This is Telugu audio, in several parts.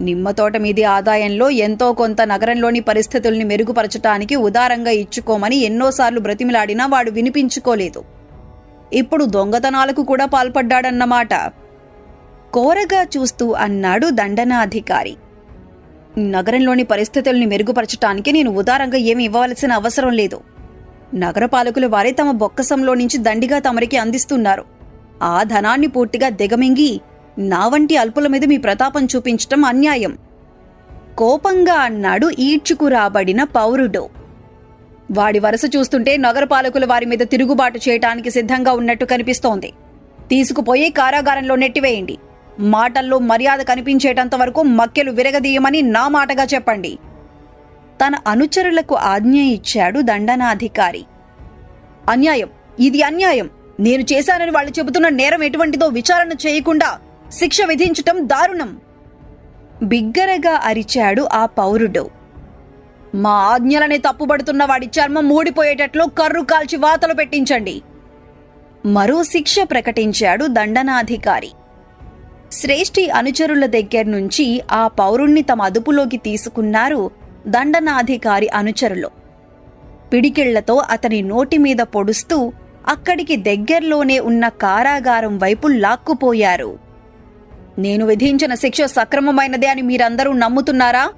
నిమ్మ తోట మీది ఆదాయంలో ఎంతో కొంత నగరంలోని పరిస్థితుల్ని మెరుగుపరచటానికి ఉదారంగా ఇచ్చుకోమని ఎన్నోసార్లు బ్రతిమిలాడినా వాడు వినిపించుకోలేదు. ఇప్పుడు దొంగతనాలకు కూడా పాల్పడ్డాడన్నమాట. కోరగా చూస్తూ అన్నాడు దండనాధికారి. నగరంలోని పరిస్థితుల్ని మెరుగుపరచటానికి నేను ఉదారంగా ఏమి ఇవ్వవలసిన అవసరం లేదు. నగరపాలకులు వారే తమ బొక్కసంలో నుంచి దండిగా తమరికి అందిస్తున్నారు. ఆ ధనాన్ని పూర్తిగా దిగమింగి నా వంటి అల్పుల మీద మీ ప్రతాపం చూపించటం అన్యాయం. కోపంగా అన్నాడు ఈడ్చుకు రాబడిన పౌరుడు. వాడి వరుస చూస్తుంటే నగరపాలకులు వారి మీద తిరుగుబాటు చేయటానికి సిద్ధంగా ఉన్నట్టు కనిపిస్తోంది. తీసుకుపోయి కారాగారంలో నెట్టివేయండి. మాటల్లో మర్యాద కనిపించేటంత వరకు మక్కెలు విరగదీయమని నా మాటగా చెప్పండి. తన అనుచరులకు ఆజ్ఞ ఇచ్చాడు దండనాధికారి. అన్యాయం. ఇది అన్యాయం. నేను చేశానని వాళ్ళు చెబుతున్న నేరం ఎటువంటిదో విచారణ చేయకుండా శిక్ష విధించటం దారుణం. బిగ్గరగా అరిచాడు ఆ పౌరుడు. మా ఆజ్ఞలని తప్పుబడుతున్న వాడి చర్మం మూడిపోయేటట్లు కర్రు కాల్చి వాతలు పెట్టించండి. మరో శిక్ష ప్రకటించాడు దండనాధికారి. శ్రేష్ఠి అనుచరుల దగ్గర నుంచి ఆ పౌరుణ్ణి తమ అదుపులోకి తీసుకున్నారు దండనాధికారి అనుచరులు. పిడికిళ్ళతో అతని నోటి మీద పొడుస్తూ అక్కడికి దగ్గర్లోనే ఉన్న కారాగారం వైపు లాక్కుపోయారు. నేను విధించిన శిక్ష సక్రమమైనదే అని మీరందరూ నమ్ముతున్నారా?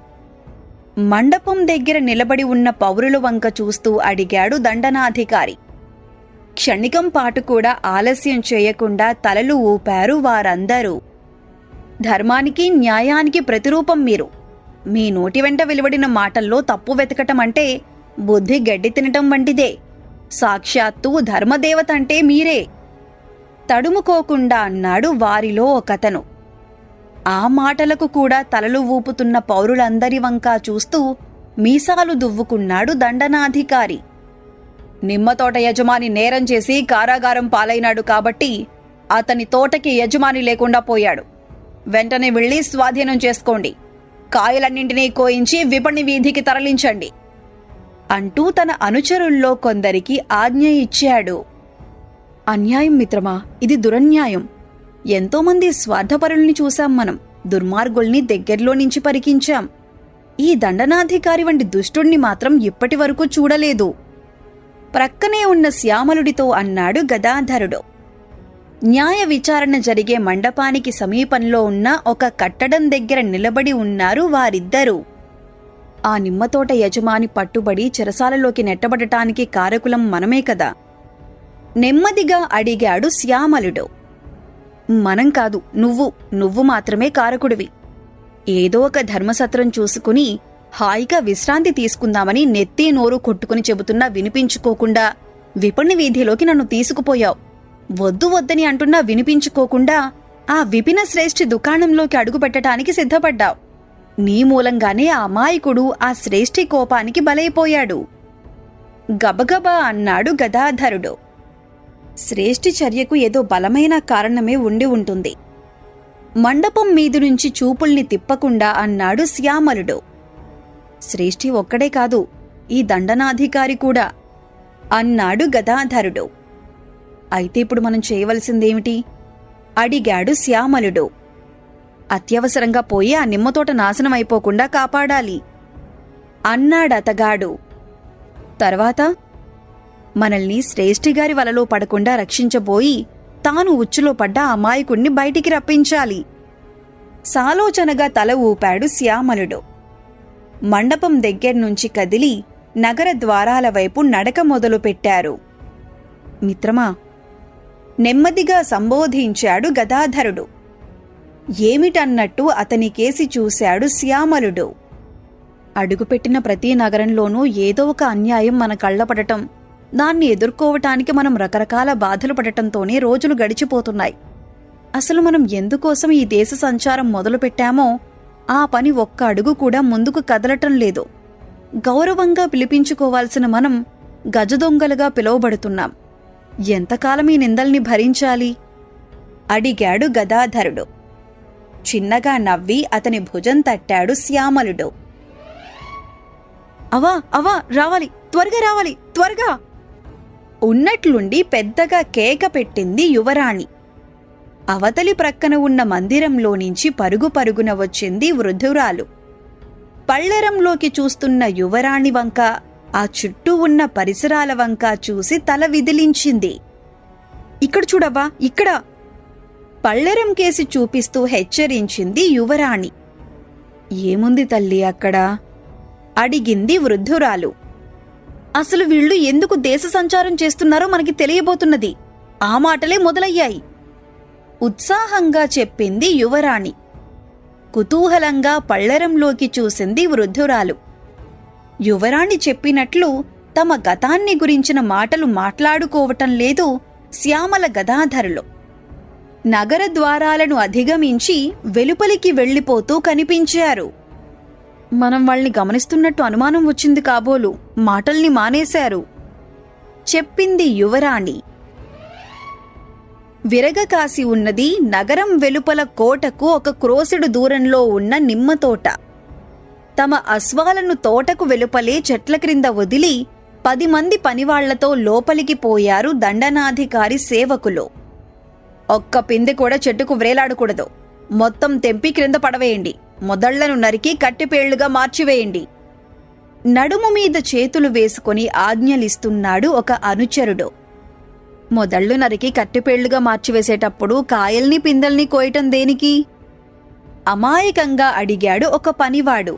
మండపం దగ్గర నిలబడి ఉన్న పౌరుల వంక చూస్తూ అడిగాడు దండనాధికారి. క్షణికం పాటు కూడా ఆలస్యం చేయకుండా తలలు ఊపారు వారందరూ. ధర్మానికి న్యాయానికి ప్రతిరూపం మీరు. మీ నోటి వెంట వెలువడిన మాటల్లో తప్పు వెతకటం అంటే బుద్ధి గడ్డి తినటం వంటిదే. సాక్షాత్తు ధర్మదేవత అంటే మీరే. తడుముకోకుండా అన్నాడు వారిలో ఒకతను. ఆ మాటలకు కూడా తలలు ఊపుతున్న పౌరులందరి వంకా చూస్తూ మీసాలు దువ్వుకున్నాడు దండనాధికారి. నిమ్మతోట యజమాని నేరం చేసి కారాగారం పాలైనాడు కాబట్టి అతని తోటకి యజమాని లేకుండా పోయాడు. వెంటనే వెళ్ళి స్వాధీనం చేసుకోండి. కాయలన్నింటినీ కోయించి విపణి వీధికి తరలించండి. అంటూ తన అనుచరుల్లో కొందరికి ఆజ్ఞ ఇచ్చాడు. అన్యాయం మిత్రమా? ఇది దురన్యాయం. ఎంతోమంది స్వార్థపరుల్ని చూశాం మనం దుర్మార్గుల్ని దగ్గర్లో నుంచి పరికించాం. ఈ దండనాధికారి వంటి దుష్టుణ్ణి మాత్రం ఇప్పటి వరకు చూడలేదు. ప్రక్కనే ఉన్న శ్యామలుడితో అన్నాడు గదాధరుడు. న్యాయ విచారణ జరిగే మండపానికి సమీపంలో ఉన్న ఒక కట్టడం దగ్గర నిలబడి ఉన్నారు వారిద్దరూ. ఆ నిమ్మతోట యజమాని పట్టుబడి చెరసాలలోకి నెట్టబడటానికి కారకులం మనమే కదా. నెమ్మదిగా అడిగాడు శ్యామలుడు. మనం కాదు నువ్వు నువ్వు మాత్రమే కారకుడివి. ఏదో ఒక ధర్మసత్రం చూసుకుని హాయిగా విశ్రాంతి తీసుకుందామని నెత్తి నోరు కొట్టుకుని చెబుతున్నా వినిపించుకోకుండా విపణి వీధిలోకి నన్ను తీసుకుపోయావు. వద్దు వద్దని అంటున్నా వినిపించుకోకుండా ఆ విపిన శ్రేష్ఠి దుకాణంలోకి అడుగుపెట్టడానికి సిద్ధపడ్డావు. నీ మూలంగానే ఆ అమాయకుడు ఆ శ్రేష్ఠి కోపానికి బలైపోయాడు. గబగబా అన్నాడు గదాధరుడు. శ్రేష్ఠి చర్యకు ఏదో బలమైన కారణమే ఉండి ఉంటుంది. మండపం మీది నుంచి చూపుల్ని తిప్పకుండా అన్నాడు శ్యామలుడు. శ్రేష్ఠి ఒక్కడే కాదు ఈ దండనాధికారి కూడా అన్నాడు గదాధరుడు. అయితే ఇప్పుడు మనం చేయవలసిందేమిటి? అడిగాడు శ్యామలుడు. అత్యవసరంగా పోయి ఆ నిమ్మతోట నాశనం అయిపోకుండా కాపాడాలి. అన్నాడతగాడు. తర్వాత? మనల్ని శ్రేష్ఠిగారి వలలో పడకుండా రక్షించబోయి తాను ఉచ్చులో పడ్డ అమాయకుణ్ణి బయటికి రప్పించాలి. సాలోచనగా తల ఊపాడు శ్యామలుడు. మండపం దగ్గర్నుంచి కదిలి నగర ద్వారాల వైపు నడక మొదలుపెట్టారు మిత్రమా నెమ్మదిగా సంబోధించాడు గదాధరుడు. ఏమిటన్నట్టు అతని కేసి చూశాడు శ్యామలుడు. అడుగుపెట్టిన ప్రతి నగరంలోనూ ఏదో ఒక అన్యాయం మన కళ్ళపడటం దాన్ని ఎదుర్కోవటానికి మనం రకరకాల బాధలు పడటంతోనే రోజులు గడిచిపోతున్నాయి. అసలు మనం ఎందుకోసం ఈ దేశ సంచారం మొదలుపెట్టామో ఆ పని ఒక్క అడుగు కూడా ముందుకు కదలటం లేదు. గౌరవంగా పిలిపించుకోవాల్సిన మనం గజదొంగలుగా పిలువబడుతున్నాం. ఎంతకాలం ఈ నిందల్ని భరించాలి? అడిగాడు గదాధరుడు. చిన్నగా నవ్వి అతని భుజం తట్టాడు శ్యామలుడు. అవా అవా రావాలి త్వరగా రావాలి త్వరగా! ఉన్నట్లుండి పెద్దగా కేక పెట్టింది యువరాణి. అవతలి ప్రక్కన ఉన్న మందిరంలో నుంచి పరుగు పరుగున వచ్చింది వృద్ధురాలు. పళ్ళెరంలోకి చూస్తున్న యువరాణి వంక ఆ చుట్టూ ఉన్న పరిసరాల వంక చూసి తల విదిలించింది. ఇక్కడ చూడవ్వా ఇక్కడ! పళ్ళెరం కేసి చూపిస్తూ హెచ్చరించింది యువరాణి. ఏముంది తల్లి అక్కడ? అడిగింది వృద్ధురాలు. అసలు వీళ్ళు ఎందుకు దేశ సంచారం చేస్తున్నారో మనకి తెలియబోతున్నది. ఆ మాటలే మొదలయ్యాయి. ఉత్సాహంగా చెప్పింది యువరాణి. కుతూహలంగా పళ్ళరంలోకి చూసింది వృద్ధురాలు. యువరాణి చెప్పినట్లు తమ గతాన్ని గురించిన మాటలు మాట్లాడుకోవటం లేదు శ్యామల గదాధరులు. నగర ద్వారాలను అధిగమించి వెలుపలికి వెళ్ళిపోతూ కనిపించారు. మనం వాళ్ళని గమనిస్తున్నట్టు అనుమానం వచ్చింది కాబోలు. మాటల్ని మానేశారు. చెప్పింది యువరాణి. విరగకాసి ఉన్నది నగరం వెలుపల కోటకు ఒక క్రోసెడు దూరంలో ఉన్న నిమ్మ తోట. తమ అశ్వాలను తోటకు వెలుపలే చెట్ల క్రింద వదిలి పది మంది పనివాళ్ళతో లోపలికి పోయారు దండనాధికారి సేవకులు. ఒక్క పిందె కూడా చెట్టుకు వ్రేలాడకూడదు. మొత్తం తెంపి క్రింద పడవేయండి. మొదళ్ళను నరికి కట్టిపేళ్ళుగా మార్చివేయండి. నడుము మీద చేతులు వేసుకుని ఆజ్ఞలిస్తున్నాడు ఒక అనుచరుడు. మొదళ్ళు నరికి కట్టిపేళ్ళుగా మార్చివేసేటప్పుడు కాయల్ని పిందల్ని కోయటం దేనికి? అమాయకంగా అడిగాడు ఒక పనివాడు.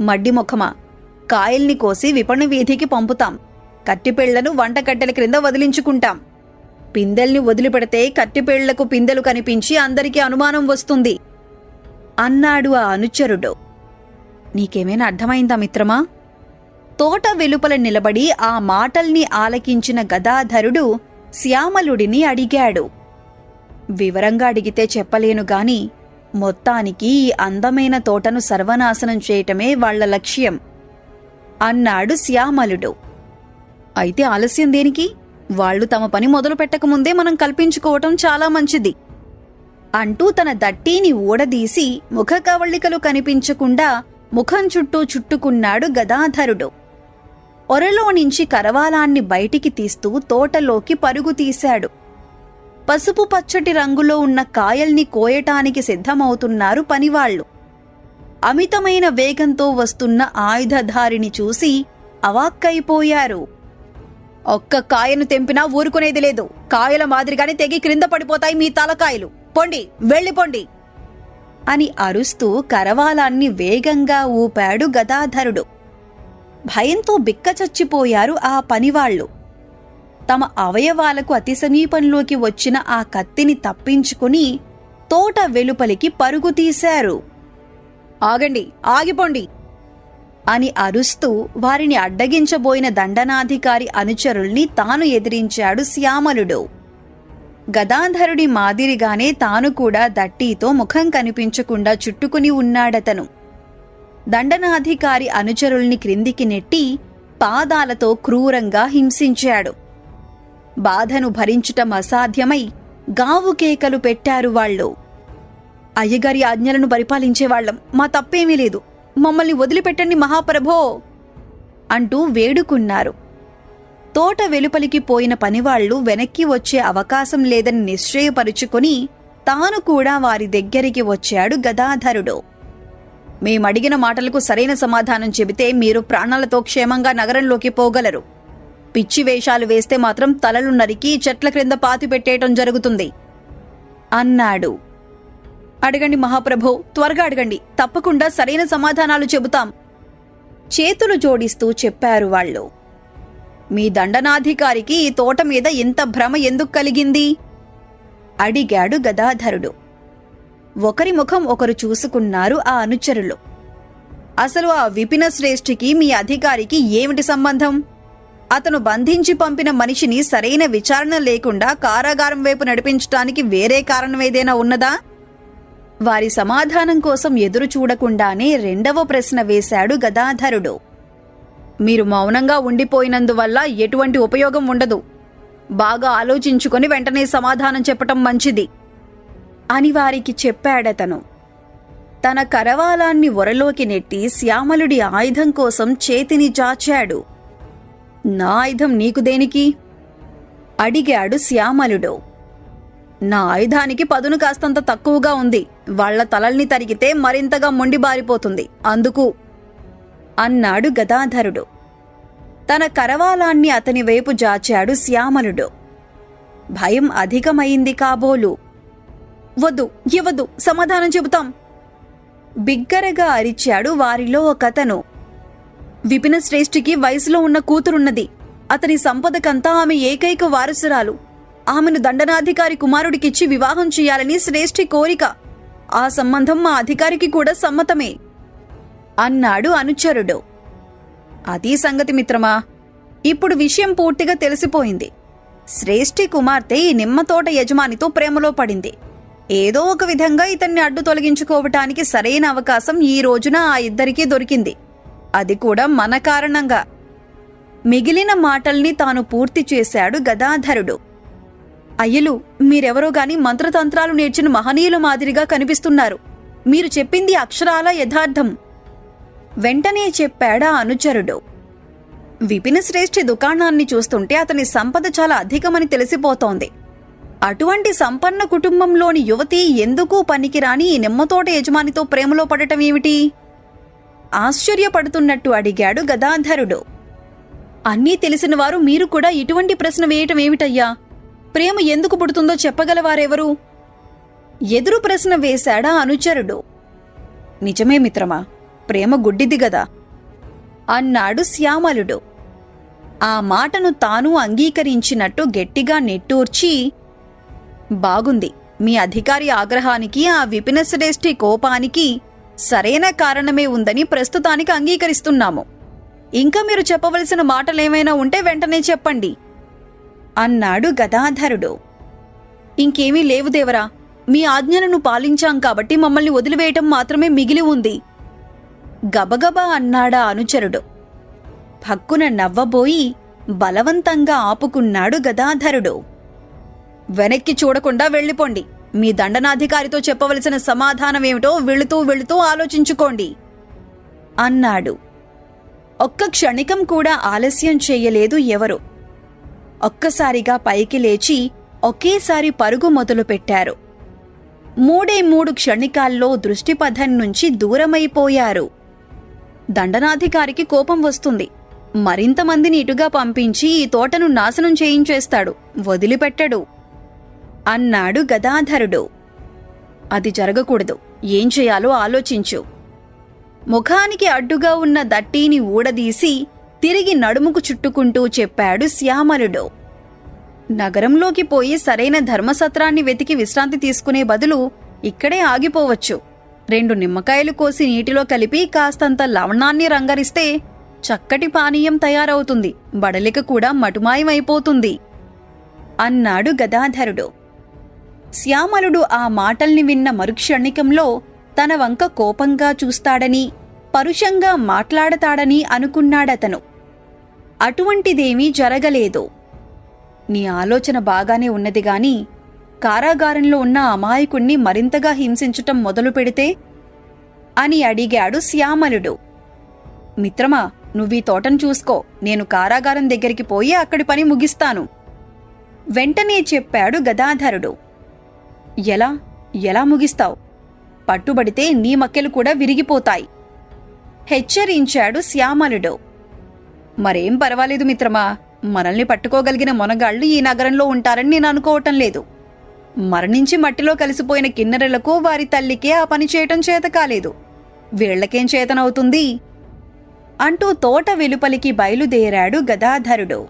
మడ్డి ముఖమా కాయల్ని కోసి విపణి వీధికి పంపుతాం. కట్టిపేళ్ళను వంటకట్టెల క్రింద వదిలించుకుంటాం. పిందెల్ని వదిలిపెడితే కట్టిపేళ్ళకు పిందెలు కనిపించి అందరికీ అనుమానం వస్తుంది. అన్నాడు ఆ అనుచరుడు. నీకేమైనా అర్థమైందా మిత్రమా? తోట వెలుపల నిలబడి ఆ మాటల్ని ఆలకించిన గదాధరుడు శ్యామలుడిని అడిగాడు. వివరంగా అడిగితే చెప్పలేను గాని మొత్తానికి ఈ అందమైన తోటను సర్వనాశనం చేయటమే వాళ్ళ లక్ష్యం అన్నాడు శ్యామలుడు. అయితే ఆలస్యం దేనికి? వాళ్ళు తమ పని మొదలు పెట్టకముందే మనం కల్పించుకోవటం చాలా మంచిది. అంటూ తన దట్టీని ఊడదీసి ముఖ కవళికలు కనిపించకుండా ముఖం చుట్టూ చుట్టుకున్నాడు గదాధరుడు. ఒరలో నుంచి కరవాలాన్ని బయటికి తీస్తూ తోటలోకి పరుగు తీశాడు. పసుపు పచ్చటి రంగులో ఉన్న కాయల్ని కోయటానికి సిద్ధమవుతున్నారు పనివాళ్ళు అమితమైన వేగంతో వస్తున్న ఆయుధధారిని చూసి అవాక్కైపోయారు. ఒక్క కాయను తెంపినా ఊరుకునేది లేదు. కాయల మాదిరిగానే తెగి క్రింద పడిపోతాయి మీ తలకాయలు. పొండి వెళ్ళిపోండి అని అరుస్తూ కరవాలాన్ని వేగంగా ఊపాడు గదాధరుడు. భయంతో బిక్కచచ్చిపోయారు ఆ పనివాళ్ళు తమ అవయవాలకు అతి సమీపంలోకి వచ్చిన ఆ కత్తిని తప్పించుకుని తోట వెలుపలికి పరుగు తీశారు. ఆగండి ఆగిపోండి. అని అరుస్తూ వారిని అడ్డగించబోయిన దండనాధికారి అనుచరుల్ని తాను ఎదిరించాడు శ్యామలుడు. గదాధరుడి మాదిరిగానే తాను కూడా దట్టీతో ముఖం కనిపించకుండా చుట్టుకుని ఉన్నాడతను. దండనాధికారి అనుచరుల్ని క్రిందికి నెట్టి పాదాలతో క్రూరంగా హింసించాడు. బాధను భరించుటం అసాధ్యమై గావు కేకలు పెట్టారు వాళ్ళు. అయ్యగారి ఆజ్ఞలను పరిపాలించేవాళ్ళం మా తప్పేమీ లేదు. మమ్మల్ని వదిలిపెట్టండి మహాప్రభో అంటూ వేడుకున్నారు. తోట వెలుపలికి పోయిన పనివాళ్ళు వెనక్కి వచ్చే అవకాశం లేదని నిశ్చయపరుచుకొని తాను కూడా వారి దగ్గరికి వచ్చాడు గదాధరుడు. మేమడిగిన మాటలకు సరైన సమాధానం చెబితే మీరు ప్రాణాలతో క్షేమంగా నగరంలోకి పోగలరు. పిచ్చి వేషాలు వేస్తే మాత్రం తలలు నరికి చెట్ల క్రింద పాతి పెట్టేయటం జరుగుతుంది. అన్నాడు. అడగండి మహాప్రభో త్వరగా అడగండి. తప్పకుండా సరైన సమాధానాలు చెబుతాం. చేతులు జోడిస్తూ చెప్పారు వాళ్ళు. మీ దండనాధికారికి ఈ తోట మీద ఇంత భ్రమ ఎందుకు కలిగింది? అడిగాడు గదాధరుడు. ఒకరి ముఖం ఒకరు చూసుకున్నారు ఆ అనుచరులు. అసలు ఆ విపిన శ్రేష్ఠికి మీ అధికారికి ఏమిటి సంబంధం? అతను బంధించి పంపిన మనిషిని సరైన విచారణ లేకుండా కారాగారం వైపు నడిపించటానికి వేరే కారణం ఏదైనా ఉన్నదా? వారి సమాధానం కోసం ఎదురు చూడకుండానే రెండవ ప్రశ్న వేశాడు గదాధరుడు. మీరు మౌనంగా ఉండిపోయినందువల్ల ఎటువంటి ఉపయోగం ఉండదు. బాగా ఆలోచించుకొని వెంటనే సమాధానం చెప్పటం మంచిది. అని వారికి చెప్పాడతను. తన కరవాలాన్ని ఒరలోకి నెట్టి శ్యామలుడి ఆయుధం కోసం చేతిని చాచాడు. నా ఆయుధం నీకు దేనికి? అడిగాడు శ్యామలుడు. నా ఆయుధానికి పదును కాస్తంత తక్కువగా ఉంది. వాళ్ళ తలల్ని తరిగితే మరింతగా మొండిబారిపోతుంది అందుకు అన్నాడు గదాధరుడు. తన కరవాలాన్ని అతని వైపు జాచాడు శ్యామలుడు. భయం అధికమైంది కాబోలు. వద్దు ఇవ్వద్దు సమాధానం చెబుతాం. బిగ్గరగా అరిచాడు వారిలో ఒకతను. విపిన శ్రేష్ఠికి వయసులో ఉన్న కూతురున్నది. అతని సంపదకంతా ఆమె ఏకైక వారసురాలు. ఆమెను దండనాధికారి కుమారుడికిచ్చి వివాహం చేయాలని శ్రేష్ఠి కోరిక. ఆ సంబంధం మా అధికారికి కూడా సమ్మతమే. అన్నాడు అనుచరుడు. అదీ సంగతి మిత్రమా? ఇప్పుడు విషయం పూర్తిగా తెలిసిపోయింది. శ్రేష్ఠి కుమార్తె ఈ నిమ్మతోట యజమానితో ప్రేమలో పడింది. ఏదో ఒక విధంగా ఇతన్ని అడ్డు తొలగించుకోవటానికి సరైన అవకాశం ఈ రోజున ఆ ఇద్దరికీ దొరికింది. అది కూడా మన కారణంగా. మిగిలిన మాటల్ని తాను పూర్తి చేశాడు గదాధరుడు. అయ్యలు మీరెవరో గాని మంత్రతంత్రాలు నేర్చిన మహనీయుల మాదిరిగా కనిపిస్తున్నారు. మీరు చెప్పింది అక్షరాల యథార్థం. వెంటనే చెప్పాడా అనుచరుడు. విపిన శ్రేష్ఠి దుకాణాన్ని చూస్తుంటే అతని సంపద చాలా అధికమని తెలిసిపోతోంది. అటువంటి సంపన్న కుటుంబంలోని యువతి ఎందుకు పనికిరాని ఈ నిమ్మతోట యజమానితో ప్రేమలో పడటం ఏమిటి? ఆశ్చర్యపడుతున్నట్టు అడిగాడు గదాధరుడు. అన్నీ తెలిసిన వారు మీరు కూడా ఇటువంటి ప్రశ్న వేయటం ఏమిటయ్యా? ప్రేమ ఎందుకు పుడుతుందో చెప్పగలవారెవరు? ఎదురు ప్రశ్న వేశాడా అనుచరుడు? నిజమే మిత్రమా ప్రేమ గుడ్డిది గదా. అన్నాడు శ్యామలుడు. ఆ మాటను తాను అంగీకరించినట్టు గట్టిగా నెట్టూర్చి బాగుంది మీ అధికారి ఆగ్రహానికి ఆ విపినశ్రేష్ఠి కోపానికి సరైన కారణమే ఉందని ప్రస్తుతానికి అంగీకరిస్తున్నాము. ఇంకా మీరు చెప్పవలసిన మాటలేమైనా ఉంటే వెంటనే చెప్పండి. అన్నాడు గదాధరుడు. ఇంకేమీ లేవు దేవరా మీ ఆజ్ఞలను పాలించాం కాబట్టి మమ్మల్ని వదిలివేయటం మాత్రమే మిగిలి ఉంది. గబగబా అన్నాడా అనుచరుడు. భక్కున నవ్వబోయి బలవంతంగా ఆపుకున్నాడు గదాధరుడు. వెనక్కి చూడకుండా వెళ్ళిపోండి. మీ దండనాధికారితో చెప్పవలసిన సమాధానమేమిటో వెళుతూ వెళుతూ ఆలోచించుకోండి అన్నాడు. ఒక్క క్షణికం కూడా ఆలస్యం చేయలేదు ఎవరు. ఒక్కసారిగా పైకి లేచి ఒకేసారి పరుగు మొదలుపెట్టారు. మూడే మూడు క్షణికాల్లో దృష్టిపథం నుంచి దూరమైపోయారు. దండనాధికారికి కోపం వస్తుంది. మరింతమందిని ఇటుగా పంపించి ఈ తోటను నాశనం చేయించేస్తాడు. వదిలిపెట్టడు. అన్నాడు గదాధరుడు. అది జరగకూడదు. ఏం చేయాలో ఆలోచించు. ముఖానికి అడ్డుగా ఉన్న దట్టీని ఊడదీసి తిరిగి నడుముకు చుట్టుకుంటూ చెప్పాడు శ్యామలుడు. నగరంలోకి పోయి సరైన ధర్మసత్రాన్ని వెతికి విశ్రాంతి తీసుకునే బదులు ఇక్కడే ఆగిపోవచ్చు. రెండు నిమ్మకాయలు కోసి నీటిలో కలిపి కాస్తంత లవణాన్ని రంగరిస్తే చక్కటి పానీయం తయారవుతుంది. బడలిక కూడా మటుమాయమైపోతుంది. అన్నాడు గదాధరుడు. శ్యామలుడు ఆ మాటల్ని విన్న మరుక్షణికంలో తన వంక కోపంగా చూస్తాడని పరుషంగా మాట్లాడతాడని అనుకున్నాడతను. అటువంటిదేమీ జరగలేదు. నీ ఆలోచన బాగానే ఉన్నది గాని కారాగారంలో ఉన్న అమాయకుణ్ణి మరింతగా హింసించటం మొదలు పెడితే? అని అడిగాడు శ్యామలుడు. మిత్రమా నువ్వీ తోటను చూసుకో. నేను కారాగారం దగ్గరికి పోయి అక్కడి పని ముగిస్తాను. వెంటనే చెప్పాడు గదాధరుడు. ఎలా? ఎలా ముగిస్తావు? పట్టుబడితే నీ మక్కెలు కూడా విరిగిపోతాయి. హెచ్చరించాడు శ్యామలుడు. మరేం పర్వాలేదు మిత్రమా మనల్ని పట్టుకోగలిగిన మొనగాళ్ళు ఈ నగరంలో ఉంటారని నేను అనుకోవటం లేదు. మరణించి మట్టిలో కలిసిపోయిన కిన్నెరలకు వారి తల్లికే ఆ పని చేయటం చేత కాలేదు. వీళ్ళకేం చేతనవుతుంది? అంటూ తోట వెలుపలికి బయలుదేరాడు గదాధరుడు.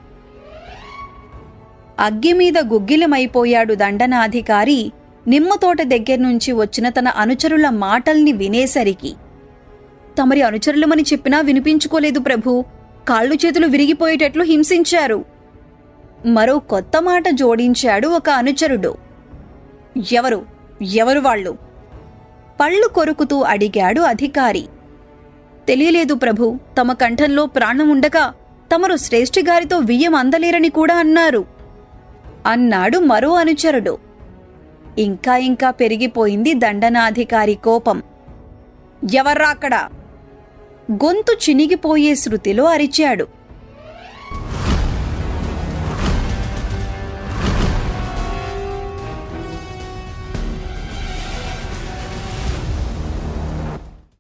అగ్గిమీద గుగ్గిలమైపోయాడు దండనాధికారి నిమ్మతోట దగ్గర్నుంచి వచ్చిన తన అనుచరుల మాటల్ని వినేసరికి తమరి అనుచరులమని చెప్పినా వినిపించుకోలేదు ప్రభు. కాళ్ళు చేతులు విరిగిపోయేటట్లు హింసించారు. మరో కొత్త మాట జోడించాడు ఒక అనుచరుడు. ఎవరు? ఎవరు వాళ్ళు? పళ్ళు కొరుకుతూ అడిగాడు అధికారి. తెలియలేదు ప్రభు తమ కంఠంలో ప్రాణం ఉండగా తమరు శ్రేష్ఠి గారితో వియ్యం అందలేరని కూడా అన్నారు. అన్నాడు మరో అనుచరుడు. ఇంకా ఇంకా పెరిగిపోయింది దండనాధికారి కోపం. ఎవర్రా అక్కడ? గొంతు చినిగిపోయే శృతిలో అరిచాడు.